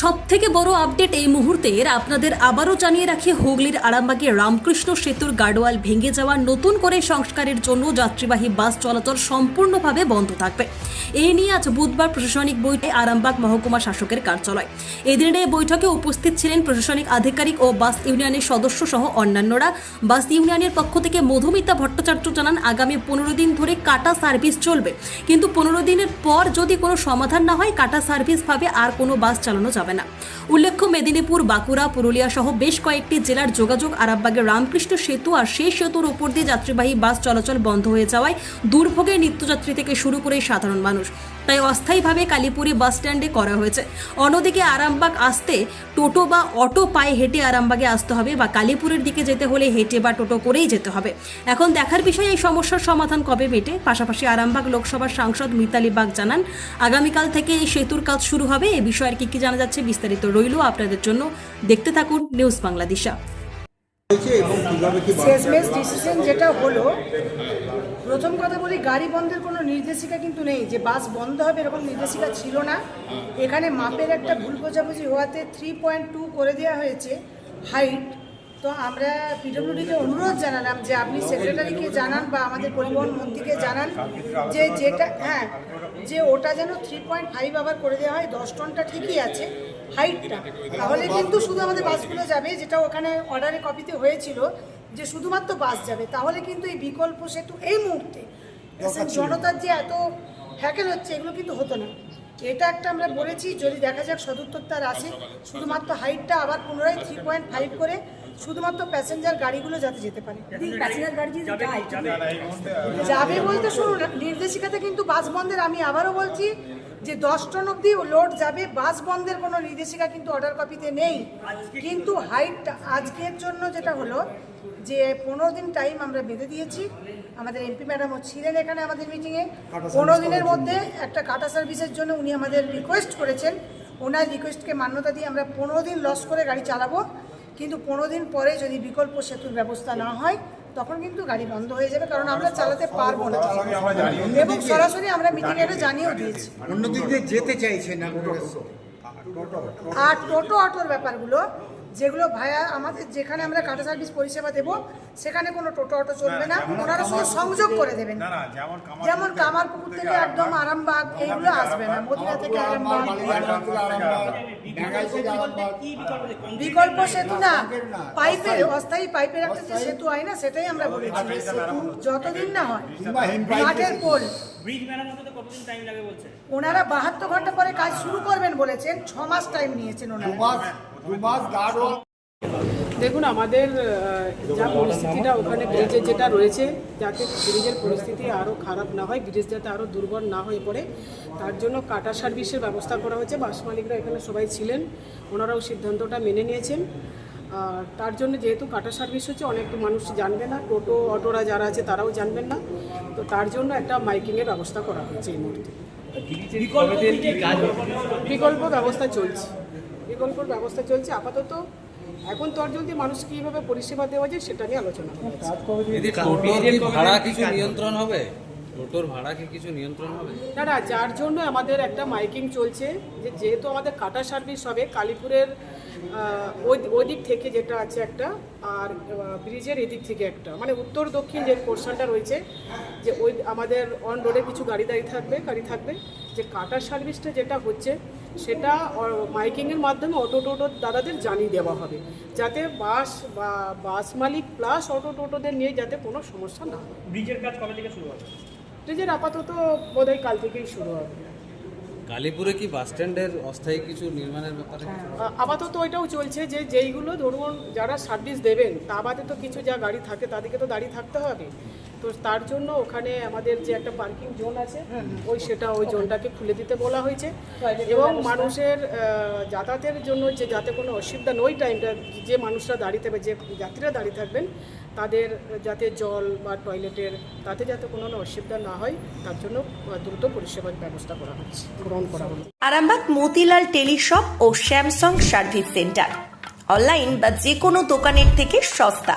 সব থেকে বড় আপডেট এই মুহূর্তের আপনাদের আবারও জানিয়ে রাখি, হুগলির আরামবাগে রামকৃষ্ণ সেতুর গার্ডওয়াল ভেঙে যাওয়া নতুন করে সংস্কারের জন্য যাত্রীবাহী বাস চলাচল সম্পূর্ণভাবে বন্ধ থাকবে। এই নিয়ে আজ বুধবার প্রশাসনিক বৈঠকে আরামবাগ মহকুমা শাসকের কার্যালয়। এদিনের এই বৈঠকে উপস্থিত ছিলেন প্রশাসনিক আধিকারিক ও বাস ইউনিয়নের সদস্য সহ অন্যান্যরা। বাস ইউনিয়নের পক্ষ থেকে মধুমিতা ভট্টাচার্য জানান, আগামী পনেরো দিন ধরে কাটা সার্ভিস চলবে। কিন্তু পনেরো দিনের পর যদি কোনো সমাধান না হয়, কাটা সার্ভিস ভাবে আর কোনো বাস চালানো যাবে না। উল্লেখ্য, মেদিনীপুর, বাঁকুড়া, পুরুলিয়া সহ বেশ কয়েকটি জেলার যোগাযোগ আরামবাগের রামকৃষ্ণ সেতু আর সেই সেতুর উপর দিয়ে যাত্রীবাহী বাস চলাচল বন্ধ হয়ে যাওয়ায় দুর্ভোগে নিত্যযাত্রী থেকে শুরু করে সাধারণ মানুষ। তাই অস্থায়ীভাবে কালীপুরি বাস স্ট্যান্ডে করা হয়েছে। অন্যদিকে আরামবাগ আসতে টোটো বা অটো পায়ে হেঁটে আরামবাগে আসতে হবে বা কালীপুরের দিকে যেতে হলে হেঁটে বা টোটো করেই যেতে হবে। এখন দেখার বিষয় এই সমস্যার সমাধান কবে মেটে? পাশাপাশি আরামবাগ লোকসভার সাংসদ মিতালি বাগ জানান আগামীকাল থেকে এই সেতুর কাজ শুরু হবে। এ বিষয়ে আর কি কি জানা যাচ্ছে বিস্তারিত রইল আপনাদের জন্য। দেখতে থাকুন নিউজ বাংলাদেশা? শেষমেশ ডিসিশন যেটা হলো প্রথম কথা বলি, গাড়ি বন্ধের কোনো নির্দেশিকা কিন্তু নেই। যে বাস বন্ধ হবে এরকম নির্দেশিকা ছিল না। এখানে মাপের একটা ভুল বোঝাবুঝি হওয়াতে থ্রি পয়েন্ট টু করে দেওয়া হয়েছে হাইট তো আমরা পিডব্লিউডিকে অনুরোধ জানালাম যে আপনি সেক্রেটারিকে জানান বা আমাদের পরিবহন মন্ত্রীকে জানান যে যেটা হ্যাঁ যে ওটা যেন থ্রি পয়েন্ট ফাইভ আবার করে দেওয়া হয়, দশ টনটা ঠিকই আছে হাইটটা তাহলে কিন্তু শুধু আমাদের বাসগুলো যাবে, যেটা ওখানে অর্ডারে কপিতে হয়েছিল। যে শুধুমাত্র বাস যাবে তাহলে কিন্তু এই বিকল্প সেতু এই মুহূর্তে জনতার যে এত হ্যাকেল হচ্ছে এগুলো কিন্তু হতো না। এটা একটা আমরা বলেছি যদি দেখা যাক সদুত্তর তার আসে শুধুমাত্র হাইটটা আবার পুনরায় থ্রি পয়েন্ট ফাইভ করে শুধুমাত্র প্যাসেঞ্জার গাড়িগুলো যাতে যেতে পারে। প্যাসেঞ্জার গাড়ি যাবে বলতে শুনুন নির্দেশিকাতে কিন্তু বাস বন্ধের আমি আবারও বলছি যে দশ টন অব্দি লোড যাবে বাস বন্ধের কোনো নির্দেশিকা কিন্তু অর্ডার কপিতে নেই। কিন্তু হাইট আজকের জন্য যেটা হলো যে পনেরো দিন টাইম আমরা বেঁধে দিয়েছি। আমাদের এমপি ম্যাডামও ছিলেন এখানে আমাদের মিটিংয়ে পনেরো দিনের মধ্যে একটা কাটা সার্ভিসের জন্য উনি আমাদের রিকোয়েস্ট করেছেন। ওনার রিকোয়েস্টকে মান্যতা দিয়ে আমরা পনেরো দিন লস করে গাড়ি চালাবো। কিন্তু পনেরো দিন পরে যদি বিকল্প সেতুর ব্যবস্থা না হয় তখন কিন্তু গাড়ি বন্ধ হয়ে যাবে কারণ আমরা চালাতে পারব না। এবং সরাসরি আমরা মিটিং এটা জানিয়েও দিয়েছি। অন্যদিক যেতে চাইছে না। আর টোটো অটোর ব্যাপারগুলো যেগুলো ভায়া আমাদের যেখানে আমরা কাটা সার্ভিস পরিষেবা দেব সেখানে কোনো টোটো অটো চলবে না। ওনারা শুধু সংযোগ করে দেবেন। যেমন কামারপুকুর থেকে একদম আরামবাগ এইগুলো আসবে না মদিনা থেকে আরামবাগ। বিকল্প সেতু না পাইপের অস্থায়ী। পাইপের একটা যে সেতু হয় না সেটাই আমরা বলেছি। যতদিন না হয় মাঠের পোল ব্রিজ মেরামতে তো কতদিন টাইম লাগে বলছে ওনারা বাহাত্তর ঘণ্টা পরে কাজ শুরু করবেন বলেছেন ছ মাস টাইম নিয়েছেন ওনারা। দেখুন আমাদের যা পরিস্থিতিটা ওখানে ব্রিজে যেটা রয়েছে যাতে ব্রিজের পরিস্থিতি আরও খারাপ না হয় ব্রিজ যাতে আরও দুর্বল না হয়ে পড়ে তার জন্য কাটা সার্ভিসের ব্যবস্থা করা হয়েছে। বাস মালিকরা এখানে সবাই ছিলেন ওনারাও সিদ্ধান্তটা মেনে নিয়েছেন। আর তার জন্য যেহেতু কাটা সার্ভিস হচ্ছে অনেক মানুষ জানবে না টোটো অটোরা যারা আছে তারাও জানবেন না। তো তার জন্য একটা মাইকিংয়ের ব্যবস্থা করা হয়েছে এই মুহূর্তে। বিকল্প ব্যবস্থা চলছে। বিকল্পর ব্যবস্থা চলছে আপাতত এখন তোর যদি মানুষ কীভাবে পরিষেবা দেওয়া যায় সেটা নিয়ে আলোচনা কি ভাড়া কিছু নিয়ন্ত্রণ হবে? টোটোর ভাড়া কি কিছু নিয়ন্ত্রণ হবে? না না যার জন্য আমাদের একটা মাইকিং চলছে যে যেহেতু আমাদের কাটা সার্ভিস হবে কালীপুরের ওই ওই দিক থেকে যেটা আছে একটা আর ব্রিজের এদিক থেকে একটা মানে উত্তর দক্ষিণ যে পোর্শনটা রয়েছে যে ওই আমাদের অন রোডে কিছু গাড়ি দাঁড়িয়ে থাকবে গাড়ি থাকবে যে কাটা সার্ভিসটা যেটা হচ্ছে সেটা মাইকিংয়ের মাধ্যমে অটো টোটো দাদাদের জানিয়ে দেওয়া হবে। যাতে বাস বা বাস মালিক প্লাস অটো টোটোদের নিয়ে যাতে কোনো সমস্যা না হয়। ব্রিজের কাজ কবে থেকে শুরু হবে? ব্রিজের আপাতত বোধহয় কাল থেকেই শুরু হবে। কালীপুরে কি বাস স্ট্যান্ডের অস্থায়ী কিছু নির্মাণের ব্যাপারে আপাতত ওইটাও চলছে যে যেইগুলো ধরুন যারা সার্ভিস দেবেন তা বাদে তো কিছু যা গাড়ি থাকে তাদেরকে তো দাঁড়িয়ে থাকতে হবে। তো তার জন্য ওখানে আমাদের যে একটা পার্কিং জোন আছে ওই সেটা ওই জোনটাকে খুলে দিতে বলা হয়েছে। এবং মানুষের যাতায়াতের জন্য যে যাতে কোনো অসুবিধা নয় ওই টাইমটা যে মানুষরা দাঁড়িয়ে থাকবে যে যাত্রীরা দাঁড়িয়ে থাকবেন তাদের যাতে জল বা টয়লেটের তাতে যাতে কোনো অসুবিধা না হয় তার জন্য দ্রুত পরিষেবার ব্যবস্থা করা হচ্ছে গ্রহণ করা হলো। আরামবাগ মতিলাল টেলিশপ ও স্যামসাং সার্ভিস সেন্টার। অনলাইন বা যে কোনো দোকানের থেকে সস্তা।